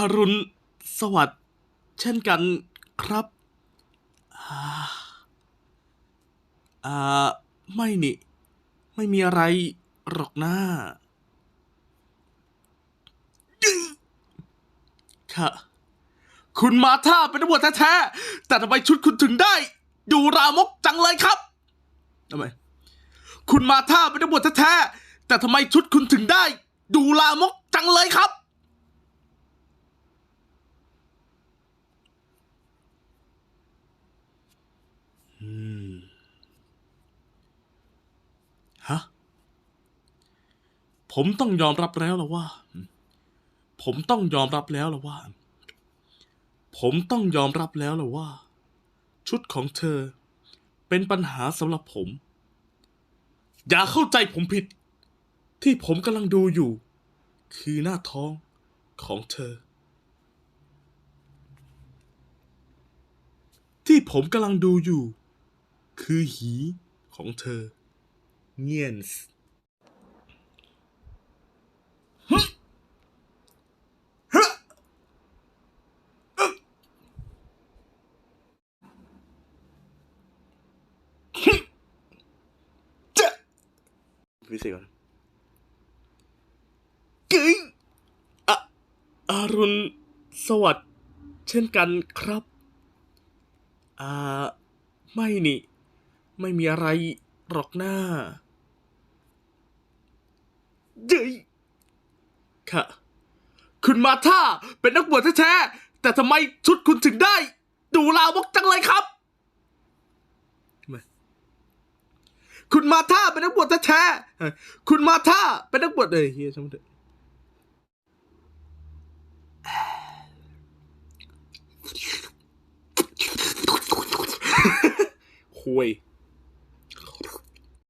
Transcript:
อรุณสวัสดิ์เช่นกันครับ อ่าอ่าไม่นี่ ไม่มีอะไรหรอกนะค่ะ คุณมาท่าเป็นตำรวจแท้ๆ แต่ทำไมชุดคุณถึงได้ดูรามกจังเลยครับทำไม คุณมาท่าเป็นตำรวจแท้ๆ แต่ทำไมชุดคุณถึงได้ ดูลามกจังเลยครับ อืม ฮะ ผมต้องยอมรับแล้วละว่า ผมต้องยอมรับแล้วละว่า ผมต้องยอมรับแล้วละว่า ชุดของเธอ เป็นปัญหาสำหรับผม อย่าเข้าใจผมผิด ที่ผมกำลังดูอยู่ คือหน้าท้องของเธอ ที่ผมกำลังดูอยู่ คือหีของเธอ เงียนส์ฮึฮึฮึจะ พิเศษก่อนกึ๋ยอะอารุณสวัสดิ์เช่นกันครับ อ่า ไม่นี่ ไม่มีอะไรหรอกหน้าเย้ยค่ะ คุณมาท่าเป็นนักบวชแท้ๆแต่ทำไมชุดคุณถึงได้ ดูลาวกจังเลยครับทำไม คุณมาท่าเป็นนักบวชแท้ๆคุณมาท่าเป็นนักบวชเลยเฮียช่างมันเถอะคุย